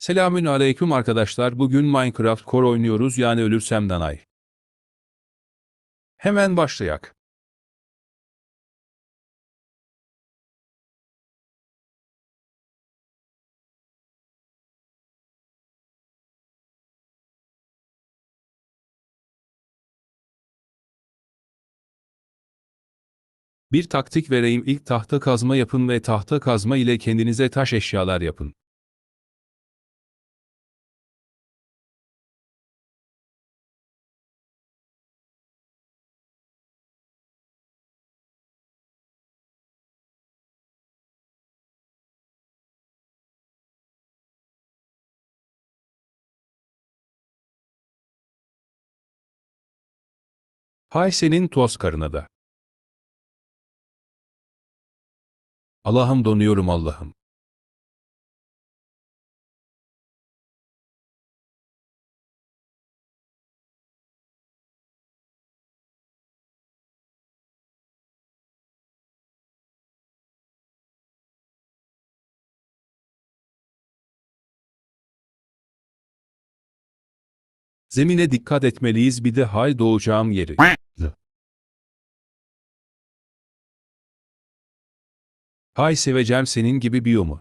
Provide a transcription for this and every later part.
Selamün aleyküm arkadaşlar. Bugün Minecraft Core oynuyoruz yani ölürsem danay. Hemen başlayak. Bir taktik vereyim ilk tahta kazma yapın ve tahta kazma ile kendinize taş eşyalar yapın. Hay senin toz karına da. Allah'ım donuyorum Allah'ım. Zemine dikkat etmeliyiz bir de hay doğacağım yeri. Hay seveceğim senin gibi biyomu.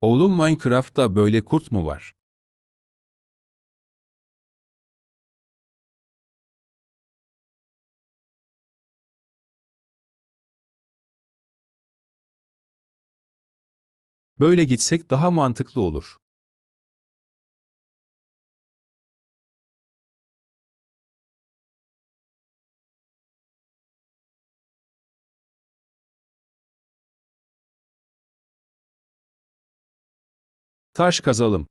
Oğlum Minecraft'ta böyle kurt mu var? Böyle gitsek daha mantıklı olur. Taş kazalım.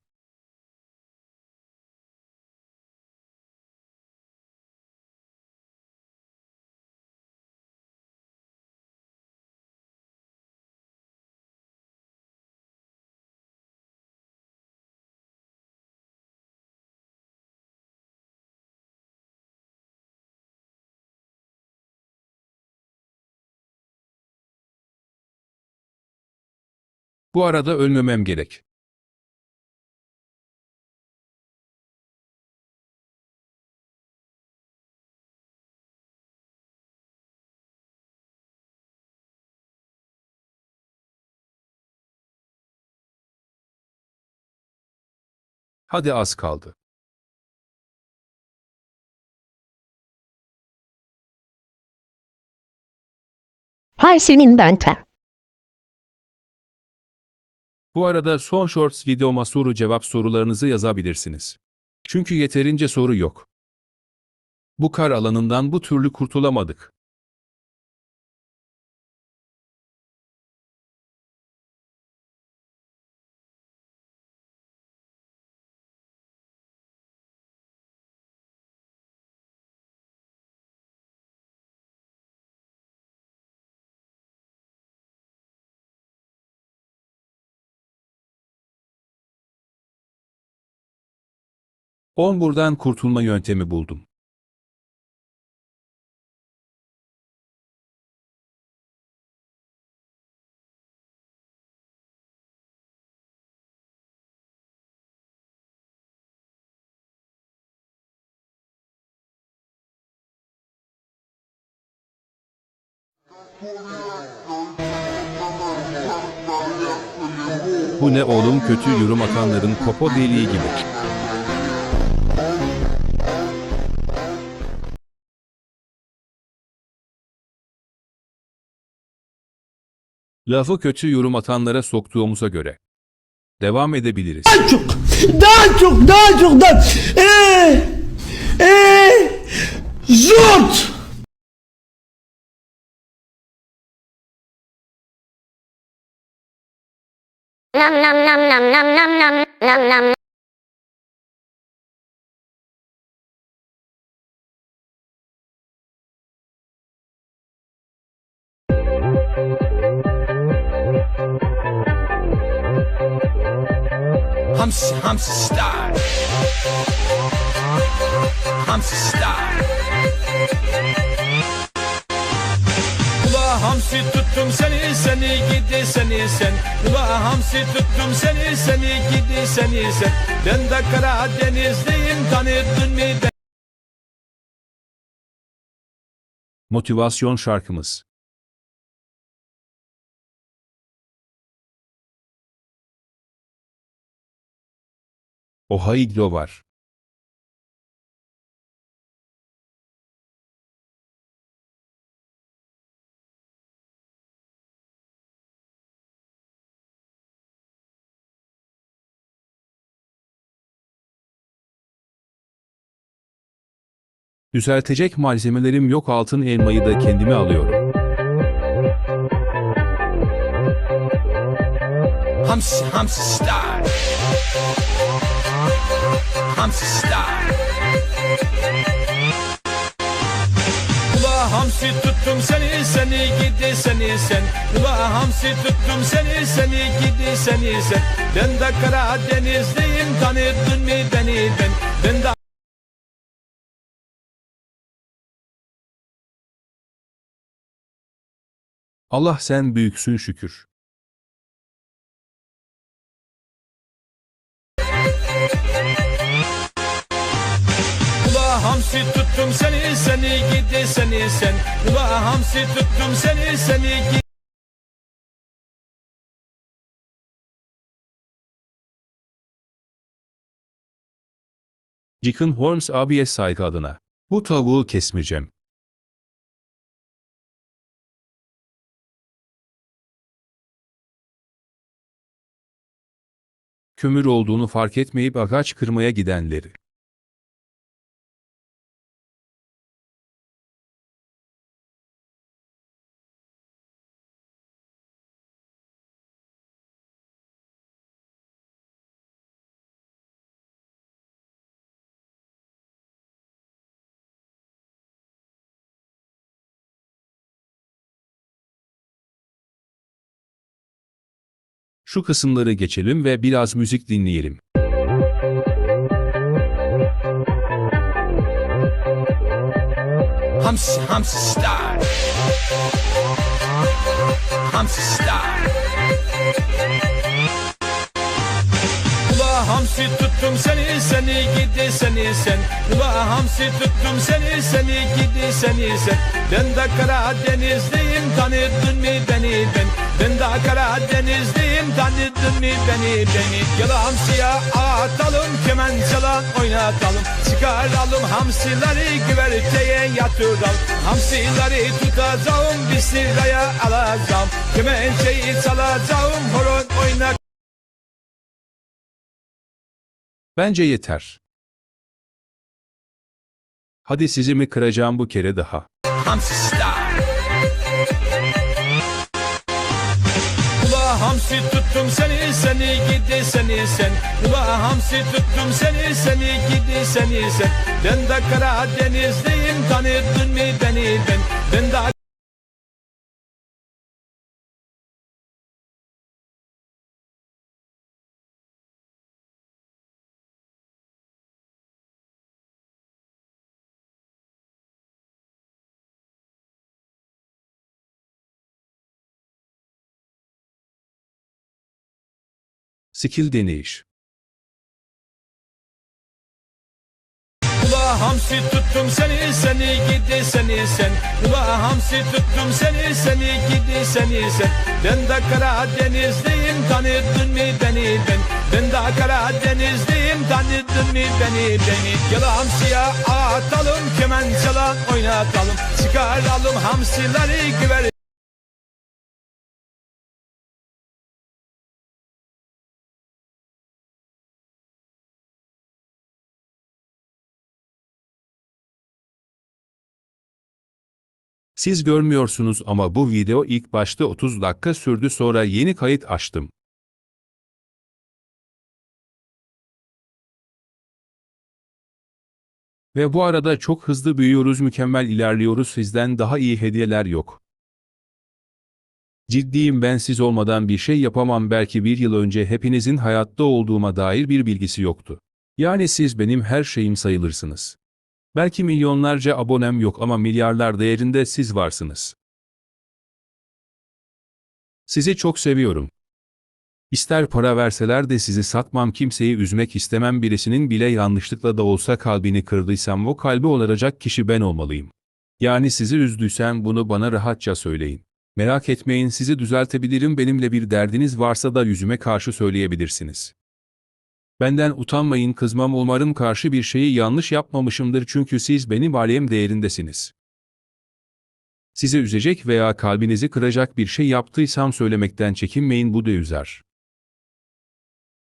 Bu arada ölmemem gerek. Hadi az kaldı. Hay senin bente. Bu arada son shorts videoma soru cevap sorularınızı yazabilirsiniz. Çünkü yeterince soru yok. Bu kar alanından bu türlü kurtulamadık. On buradan kurtulma yöntemi buldum. Bu ne oğlum kötü yorum atanların popo deliği gibi. Lafı kötü yorum atanlara soktuğumuza göre. Devam edebiliriz. çok daha çok daha çok daha eee eee zort Nam nam nam nam nam nam nam nam nam Hamsi, hamsi star. Hamsi star. Ula hamsi tuttum seni seni gidi seni sen Ula hamsi tuttum seni seni gidi seni sen Ben de Karadenizliyim tanıdın mı beni? Motivasyon şarkımız. Oha iglo var. Düzeltecek malzemelerim yok altın elmayı da kendime alıyorum. Hamsi, hamsi star. Hamsi star. Ula hamsi tuttum seni seni gidi seni sen Ula hamsi tuttum seni seni gidi seni sen Ben de Karadenizliyim tanıdın mı beni ben Ben de Allah sen büyüksün şükür. Hamsi tuttum seni seni gidi seni sen Ula hamsi tuttum seni seni gidi Chicken Horns abiye saygı adına. Bu tavuğu kesmeyeceğim. Kömür olduğunu fark etmeyip ağaç kırmaya gidenleri. Şu kısımları geçelim ve biraz müzik dinleyelim. Hamsi hamsi star. Hamsi star. Ula hamsi tuttum seni seni gidi seni sen Ula hamsi tuttum seni seni gidi seni sen Ben de Karadenizliyim tanıdın mı beni ben Ben de Karadenizliyim tanıdın mı beni beni? Gel hamsiye atalım kemen çalan oynatalım. Çıkaralım hamsileri güverteye yatıralım. Hamsileri tutacağım bir sıraya alacağım. Kemençeyi çalacağım horon oynar. Bence yeter. Hadi sizi mi kıracağım bu kere daha. Hamsi hamsi tuttum seni seni gidi seni sen. Ula hamsi tuttum seni seni gidi seni sen. Ben de Karadenizliyim tanıdın mı beni ben? Ben de Skill deneyiş. Ula hamsi tuttum seni seni gidi seni sen. Ula hamsi tuttum seni seni gidi seni sen. Ben de Karadenizliyim tanıdın mı beni ben? Ben de Karadenizliyim tanıdın mı beni beni Gel hamsiye atalım kemen çalan oynatalım. Çıkaralım hamsileri güver Siz görmüyorsunuz ama bu video ilk başta 30 dakika sürdü sonra yeni kayıt açtım. Ve bu arada çok hızlı büyüyoruz mükemmel ilerliyoruz sizden daha iyi hediyeler yok. Ciddiyim ben siz olmadan bir şey yapamam belki bir yıl önce hepinizin hayatta olduğuma dair bir bilgisi yoktu. Yani siz benim her şeyim sayılırsınız. Belki milyonlarca abonem yok ama milyarlar değerinde siz varsınız. Sizi çok seviyorum. İster para verseler de sizi satmam kimseyi üzmek istemem birisinin bile yanlışlıkla da olsa kalbini kırdıysam o kalbi olacak kişi ben olmalıyım. Yani sizi üzdüysem bunu bana rahatça söyleyin. Merak etmeyin sizi düzeltebilirim benimle bir derdiniz varsa da yüzüme karşı söyleyebilirsiniz. Benden utanmayın kızmam umarım karşı bir şeyi yanlış yapmamışımdır çünkü siz benim alem değerindesiniz. Sizi üzecek veya kalbinizi kıracak bir şey yaptıysam söylemekten çekinmeyin bu da üzer.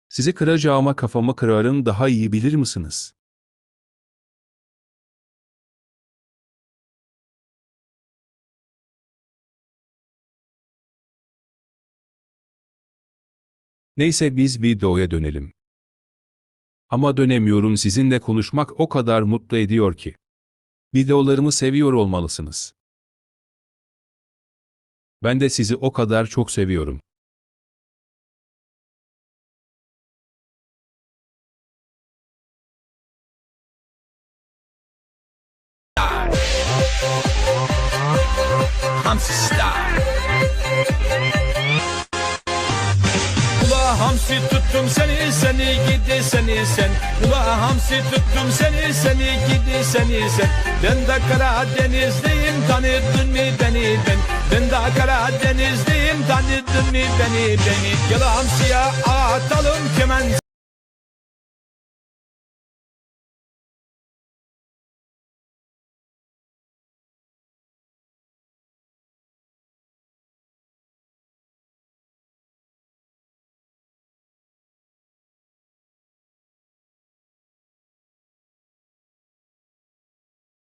Sizi kıracağıma kafamı kırarım daha iyi bilir misiniz? Neyse biz videoya dönelim. Ama dönemiyorum sizinle konuşmak o kadar mutlu ediyor ki. Videolarımı seviyor olmalısınız. Ben de sizi o kadar çok seviyorum. Hamsi Star hamsi tuttum seni seni gidi seni sen. Ula hamsi tuttum seni seni gidi seni sen. Ben de Karadenizliyim tanıdın mı beni ben? Ben de Karadenizliyim tanıdın mı beni beni? Gel hamsiye atalım kemen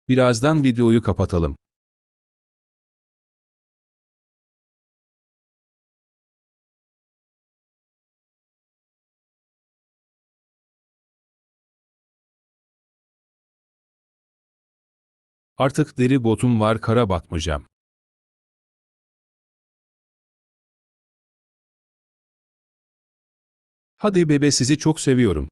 Birazdan videoyu kapatalım. Artık deri botum var kara batmayacağım. Hadi bebe sizi çok seviyorum.